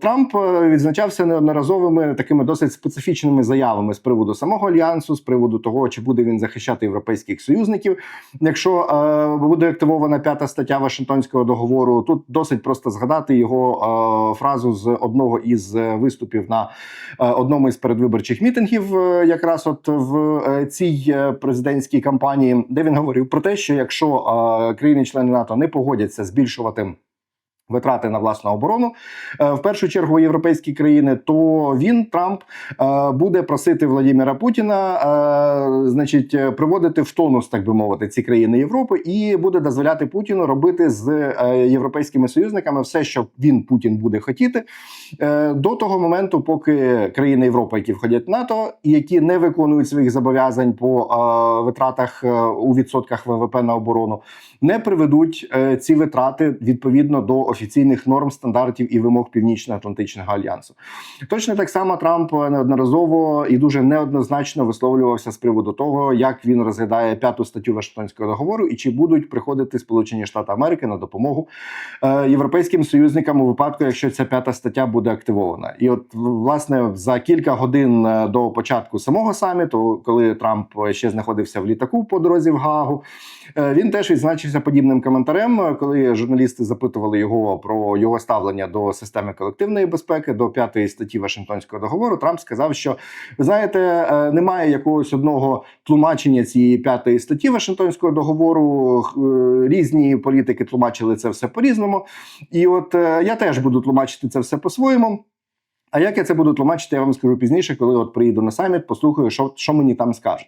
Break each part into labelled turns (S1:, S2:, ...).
S1: Трамп е, відзначався неодноразовими такими досить специфічними заявами з приводу самого альянсу, з приводу того, чи буде він захищати європейських союзників. Якщо е, буде активована п'ята стаття Вашингтонського договору, тут досить просто згадати його е, фразу з одного із е, виступів на е, одному із передвиборчих мітингів, е, якраз от в е, цій е, президентській кампанії, де він говорив про те, що якщо е, країни-члени НАТО не погодяться збільшувати. Витрати на власну оборону. Е, в першу чергу європейські країни, то він Трамп е, буде просити Владимира Путіна, е, значить, приводити в тонус, так би мовити, ці країни Європи, і буде дозволяти Путіну робити з європейськими союзниками все, що він Путін буде хотіти, до того моменту, поки країни Європи, які входять в НАТО, і які не виконують своїх зобов'язань по витратах у відсотках ВВП на оборону, не приведуть ці витрати відповідно до офіційних норм, стандартів і вимог Північно-Атлантичного альянсу. Точно так само Трамп неодноразово і дуже неоднозначно висловлювався з приводу того, як він розглядає п'яту статтю Вашингтонського договору і чи будуть приходити Сполучені Штати Америки на допомогу е, європейським союзникам у випадку, якщо ця п'ята стаття буде активована. І от власне за кілька годин е, до початку самого саміту, коли Трамп ще знаходився в літаку по дорозі в Гаагу, е, він теж відзначився подібним коментарем, е, коли журналісти запитували його про його ставлення до системи колективної безпеки, до п'ятої статті Вашингтонського договору. Трамп сказав, що ви знаєте, е, немає якогось одного тлумачення цієї п'ятої статті Вашингтонського договору. Е, Різні політики тлумачили це все по-різному. І от е, я теж буду тлумачити це все по-своєму. А як я це буду тлумачити, я вам скажу пізніше, коли от приїду на саміт, послухаю, що, що мені там скажуть.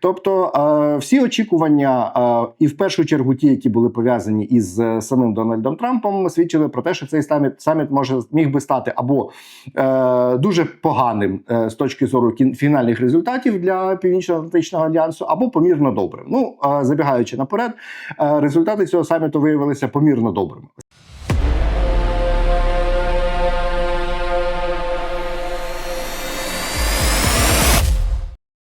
S1: Тобто, е, всі очікування, е, і в першу чергу ті, які були пов'язані із е, самим Дональдом Трампом, свідчили про те, що цей саміт, саміт може міг би стати або е, дуже поганим е, з точки зору кін- фінальних результатів для Північно-Атлантичного альянсу, або помірно добрим. Ну, е, забігаючи наперед, е, результати цього саміту виявилися помірно добрими.